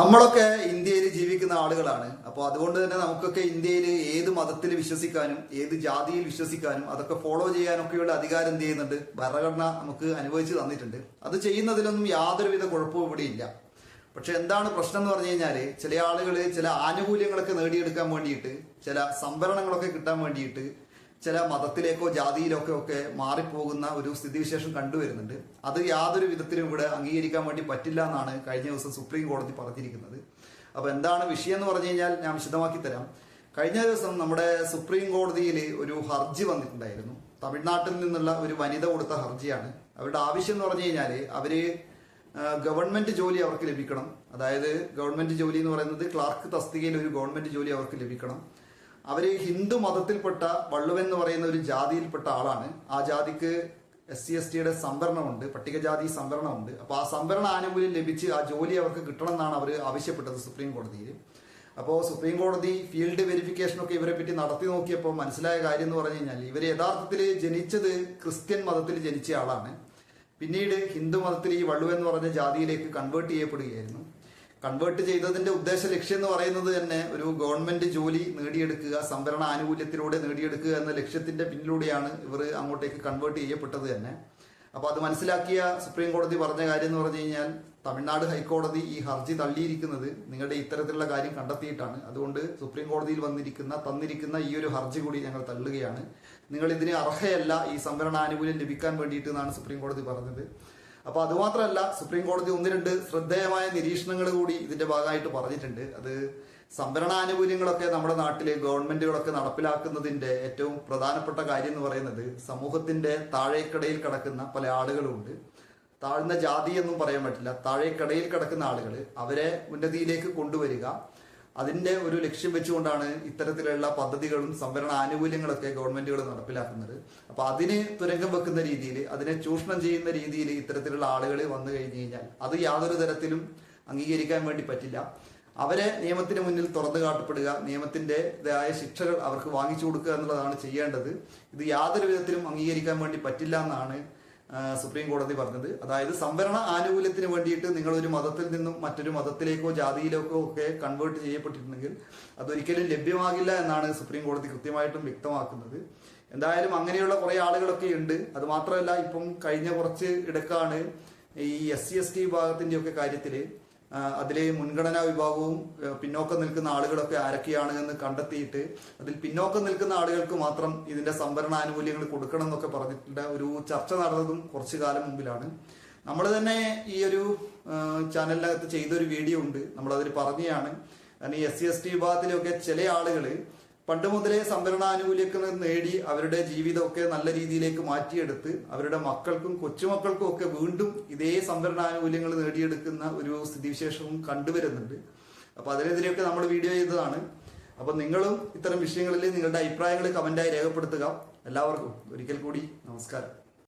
നമ്മളൊക്കെ ഇന്ത്യയിൽ ജീവിക്കുന്ന ആളുകളാണ്. അപ്പോൾ അതുകൊണ്ട് തന്നെ നമുക്കൊക്കെ ഇന്ത്യയിൽ ഏത് മതത്തിൽ വിശ്വസിക്കാനും ഏത് ജാതിയിൽ വിശ്വസിക്കാനും അതൊക്കെ ഫോളോ ചെയ്യാനൊക്കെയുള്ള അധികാരം എന്ത് ചെയ്യുന്നുണ്ട്? ഭരണഘടന നമുക്ക് അനുവദിച്ച് തന്നിട്ടുണ്ട്. അത് ചെയ്യുന്നതിലൊന്നും യാതൊരുവിധ കുഴപ്പവും ഇവിടെ ഇല്ല. പക്ഷെ എന്താണ് പ്രശ്നം എന്ന് പറഞ്ഞു കഴിഞ്ഞാൽ ചില ആളുകൾ ചില ആനുകൂല്യങ്ങളൊക്കെ നേടിയെടുക്കാൻ വേണ്ടിയിട്ട് ചില സംവരണങ്ങളൊക്കെ കിട്ടാൻ വേണ്ടിയിട്ട് ചില മതത്തിലേക്കോ ജാതിയിലേക്കോ ഒക്കെ മാറിപ്പോകുന്ന ഒരു സ്ഥിതിവിശേഷം കണ്ടുവരുന്നുണ്ട്. അത് യാതൊരു വിധത്തിലും ഇവിടെ അംഗീകരിക്കാൻ വേണ്ടി പറ്റില്ല എന്നാണ് കഴിഞ്ഞ ദിവസം സുപ്രീം കോടതി പറഞ്ഞിരിക്കുന്നത്. അപ്പോൾ എന്താണ് വിഷയം എന്ന് പറഞ്ഞു കഴിഞ്ഞാൽ ഞാൻ വിശദമാക്കി തരാം. കഴിഞ്ഞ ദിവസം നമ്മുടെ സുപ്രീം കോടതിയിൽ ഒരു ഹർജി വന്നിട്ടുണ്ടായിരുന്നു. തമിഴ്നാട്ടിൽ നിന്നുള്ള ഒരു വനിത കൊടുത്ത ഹർജിയാണ്. അവരുടെ ആവശ്യം എന്ന് പറഞ്ഞു കഴിഞ്ഞാൽ അവർ ഗവൺമെന്റ് ജോലി അവർക്ക് ലഭിക്കണം. അതായത് ഗവൺമെന്റ് ജോലി എന്ന് പറയുന്നത് ക്ലാർക്ക് തസ്തികയിൽ ഒരു ഗവൺമെന്റ് ജോലി അവർക്ക് ലഭിക്കണം. അവർ ഹിന്ദു മതത്തിൽപ്പെട്ട വള്ളുവൻ എന്ന് പറയുന്ന ഒരു ജാതിയിൽപ്പെട്ട ആളാണ്. ആ ജാതിക്ക് എസ് സി എസ് ടിയുടെ സംവരണമുണ്ട് പട്ടികജാതി സംവരണമുണ്ട്. അപ്പോൾ ആ സംവരണ ആനുകൂല്യം ലഭിച്ച് ആ ജോലി അവർക്ക് കിട്ടണമെന്നാണ് അവർ ആവശ്യപ്പെട്ടത് സുപ്രീം കോടതിയിൽ അപ്പോൾ സുപ്രീം കോടതി ഫീൽഡ് വെരിഫിക്കേഷനൊക്കെ ഇവരെ പറ്റി നടത്തി നോക്കിയപ്പോൾ മനസ്സിലായ കാര്യം എന്ന് പറഞ്ഞു കഴിഞ്ഞാൽ ഇവർ യഥാർത്ഥത്തിൽ ജനിച്ചത് ക്രിസ്ത്യൻ മതത്തിൽ ജനിച്ച ആളാണ്. പിന്നീട് ഹിന്ദു മതത്തിൽ ഈ വള്ളുവെന്ന് പറഞ്ഞ ജാതിയിലേക്ക് കൺവേർട്ട് ചെയ്യപ്പെടുകയായിരുന്നു. കൺവേർട്ട് ചെയ്തതിന്റെ ഉദ്ദേശ ലക്ഷ്യം എന്ന് പറയുന്നത് തന്നെ ഒരു ഗവൺമെന്റ് ജോലി നേടിയെടുക്കുക സംവരണ ആനുകൂല്യത്തിലൂടെ നേടിയെടുക്കുക എന്ന ലക്ഷ്യത്തിന്റെ പിന്നിലൂടെയാണ് ഇവർ അങ്ങോട്ടേക്ക് കൺവേർട്ട് ചെയ്യപ്പെട്ടത് തന്നെ. അപ്പൊ അത് മനസ്സിലാക്കിയ സുപ്രീം കോടതി പറഞ്ഞ കാര്യം എന്ന് പറഞ്ഞു കഴിഞ്ഞാൽ തമിഴ്നാട് ഹൈക്കോടതി ഈ ഹർജി തള്ളിയിരിക്കുന്നത് നിങ്ങളുടെ ഇത്തരത്തിലുള്ള കാര്യം കണ്ടെത്തിയിട്ടാണ്. അതുകൊണ്ട് സുപ്രീം കോടതിയിൽ വന്നിരിക്കുന്ന തന്നിരിക്കുന്ന ഈ ഒരു ഹർജി കൂടി ഞങ്ങൾ തള്ളുകയാണ്. നിങ്ങൾ ഇതിന് അർഹയല്ല ഈ സംവരണ ആനുകൂല്യം ലഭിക്കാൻ വേണ്ടിയിട്ട് എന്നാണ് സുപ്രീം കോടതി പറഞ്ഞത്. അപ്പൊ അതുമാത്രമല്ല സുപ്രീം കോടതി ഒന്ന് രണ്ട് ശ്രദ്ധേയമായ നിരീക്ഷണങ്ങൾ കൂടി ഇതിന്റെ ഭാഗമായിട്ട് പറഞ്ഞിട്ടുണ്ട്. അത് സംവരണാനുകൂല്യങ്ങളൊക്കെ നമ്മുടെ നാട്ടിലെ ഗവൺമെന്റുകളൊക്കെ നടപ്പിലാക്കുന്നതിന്റെ ഏറ്റവും പ്രധാനപ്പെട്ട കാര്യം എന്ന് പറയുന്നത് സമൂഹത്തിന്റെ താഴേക്കടയിൽ കിടക്കുന്ന പല ആളുകളുണ്ട്. താഴ്ന്ന ജാതി എന്നും പറയാൻ പറ്റില്ല. താഴേക്കടയിൽ കിടക്കുന്ന ആളുകൾ അവരെ ഉന്നതിയിലേക്ക് കൊണ്ടുവരിക. അതിന്റെ ഒരു ലക്ഷ്യം വെച്ചുകൊണ്ടാണ് ഇത്തരത്തിലുള്ള പദ്ധതികളും സംവരണ ആനുകൂല്യങ്ങളൊക്കെ ഗവൺമെന്റുകൾ നടപ്പിലാക്കുന്നത്. അപ്പൊ അതിനെ തുരങ്കം വെക്കുന്ന രീതിയിൽ അതിനെ ചൂഷണം ചെയ്യുന്ന രീതിയിൽ ഇത്തരത്തിലുള്ള ആളുകൾ വന്നു കഴിഞ്ഞു കഴിഞ്ഞാൽ അത് യാതൊരു തരത്തിലും അംഗീകരിക്കാൻ വേണ്ടി പറ്റില്ല. അവരെ നിയമത്തിന് മുന്നിൽ തുറന്നു കാട്ടപ്പെടുക നിയമത്തിന്റെതായ ശിക്ഷകൾ അവർക്ക് വാങ്ങിച്ചു കൊടുക്കുക എന്നുള്ളതാണ് ചെയ്യേണ്ടത്. ഇത് യാതൊരു വിധത്തിലും അംഗീകരിക്കാൻ വേണ്ടി പറ്റില്ല എന്നാണ് സുപ്രീം കോടതി പറഞ്ഞത്. അതായത് സംവരണ ആനുകൂല്യത്തിന് വേണ്ടിയിട്ട് നിങ്ങൾ ഒരു മതത്തിൽ നിന്നും മറ്റൊരു മതത്തിലേക്കോ ജാതിയിലേക്കോ ഒക്കെ കൺവേർട്ട് ചെയ്യപ്പെട്ടിട്ടുണ്ടെങ്കിൽ അതൊരിക്കലും ലഭ്യമാകില്ല എന്നാണ് സുപ്രീം കോടതി കൃത്യമായിട്ടും വ്യക്തമാക്കുന്നത്. എന്തായാലും അങ്ങനെയുള്ള കുറെ ആളുകളൊക്കെ ഉണ്ട്. അത് മാത്രമല്ല ഇപ്പം കഴിഞ്ഞ കുറച്ച് ഇടക്കാണ് ഈ എസ് സി എസ് ടി കാര്യത്തിൽ ആ, അതിലെ മുൻഗണനാ വിഭാഗവും പിന്നോക്കം നിൽക്കുന്ന ആളുകളൊക്കെ ആരൊക്കെയാണ് എന്ന് കണ്ടെത്തിയിട്ട് അതിൽ പിന്നോക്കം നിൽക്കുന്ന ആളുകൾക്ക് മാത്രം ഇതിന്റെ സംവരണ ആനുകൂല്യങ്ങൾ കൊടുക്കണം എന്നൊക്കെ പറഞ്ഞിട്ടുണ്ട് ഒരു ചർച്ച നടന്നതും കുറച്ചു കാലം മുമ്പിലാണ്. നമ്മൾ തന്നെ ഈ ഒരു ചാനലിനകത്ത് ചെയ്തൊരു വീഡിയോ ഉണ്ട്. നമ്മൾ അതിൽ പറഞ്ഞതാണ്. കാരണം ഈ എസ് സി എസ് ടി വിഭാഗത്തിലൊക്കെ ചില ആളുകൾ പണ്ട് മുതലേ സംവരണാനുകൂല്യങ്ങൾ നേടി അവരുടെ ജീവിതമൊക്കെ നല്ല രീതിയിലേക്ക് മാറ്റിയെടുത്ത് അവരുടെ മക്കൾക്കും കൊച്ചുമക്കൾക്കും ഒക്കെ വീണ്ടും ഇതേ സംവരണാനുകൂല്യങ്ങൾ നേടിയെടുക്കുന്ന ഒരു സ്ഥിതിവിശേഷവും കണ്ടുവരുന്നുണ്ട്. അപ്പൊ അതിനെതിരെയൊക്കെ നമ്മൾ വീഡിയോ ചെയ്തതാണ്. അപ്പൊ നിങ്ങളും ഇത്തരം വിഷയങ്ങളിൽ നിങ്ങളുടെ അഭിപ്രായങ്ങൾ കമന്റായി രേഖപ്പെടുത്തുക. എല്ലാവർക്കും ഒരിക്കൽ കൂടി നമസ്കാരം.